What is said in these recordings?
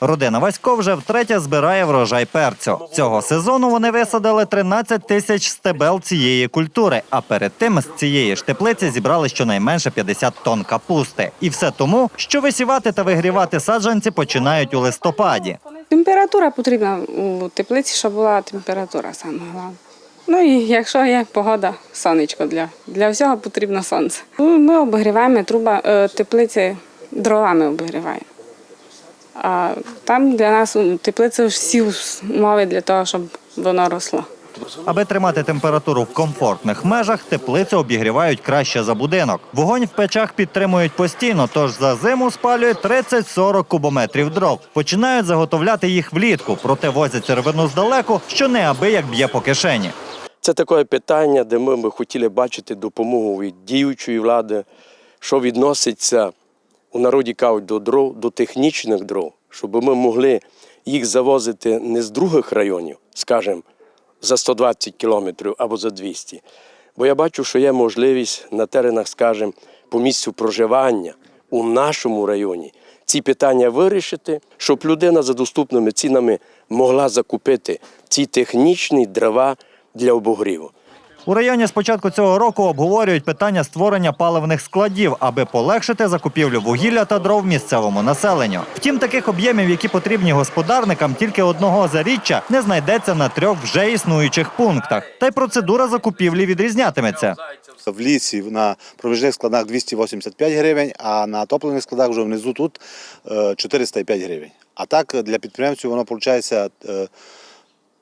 Родина Васько вже втретє збирає врожай перцю. Цього сезону вони висадили 13 тисяч стебел цієї культури. А перед тим з цієї ж теплиці зібрали щонайменше 50 тонн капусти. І все тому, що висівати та вигрівати саджанці починають у листопаді. Температура потрібна у теплиці, щоб була температура саме головне. Ну і якщо є погода, сонечко для, для всього потрібно сонце. Ну, Ми обігріваємо труба е, теплиці дровами обігріваємо. А там для нас у теплиці всі умови для того, щоб воно росло. Аби тримати температуру в комфортних межах, теплицю обігрівають краще за будинок. Вогонь в печах підтримують постійно, тож за зиму спалює 30-40 кубометрів дров. Починають заготовляти їх влітку, проте возять сировину здалеку, що неабияк б'є по кишені. Це таке питання, де ми би хотіли бачити допомогу від діючої влади, що відноситься у народі кажуть до дров, до технічних дров, щоб ми могли їх завозити не з других районів, скажімо, за 120 кілометрів або за 200. Бо я бачу, що є можливість на теренах, скажімо, по місцю проживання у нашому районі ці питання вирішити, щоб людина за доступними цінами могла закупити ці технічні дрова для обогріву. У районі з початку цього року обговорюють питання створення паливних складів, аби полегшити закупівлю вугілля та дров місцевому населенню. Втім, таких об'ємів, які потрібні господарникам, тільки одного заріччя не знайдеться на трьох вже існуючих пунктах. Та й процедура закупівлі відрізнятиметься. В лісі на проміжних складах 285 гривень, а на топливних складах вже внизу тут е, 405 гривень. А так для підприємців воно виходить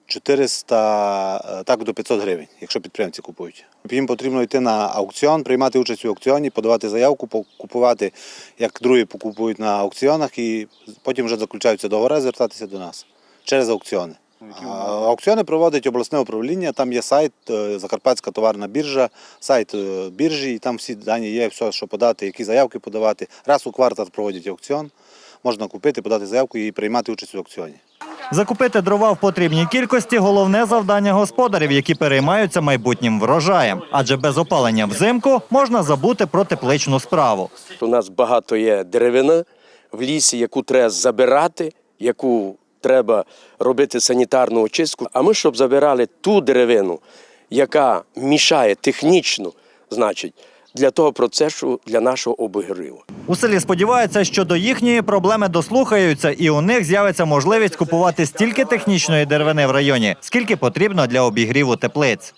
400, е, так до 500 гривень, якщо підприємці купують. Їм потрібно йти на аукціон, приймати участь у аукціоні, подавати заявку, купувати, як другі покупують на аукціонах, і потім вже заключаються договори, звертатися до нас через аукціони. Аукціони проводить обласне управління, там є сайт е, Закарпатська товарна біржа, сайт е, біржі, і там всі дані є, все, що подати, які заявки подавати. Раз у квартал проводять аукціон, можна купити, подати заявку і приймати участь у аукціоні. Закупити дрова в потрібній кількості головне завдання господарів, які переймаються майбутнім врожаєм. Адже без опалення взимку можна забути про тепличну справу. У нас багато є деревини в лісі, яку треба забирати, яку треба робити санітарну очистку. А ми, щоб забирали ту деревину, яка мішає технічно, значить, для того процесу, для нашого обігріву. У селі сподіваються, що до їхньої проблеми дослухаються, і у них з'явиться можливість купувати стільки технічної деревини в районі, скільки потрібно для обігріву теплиць.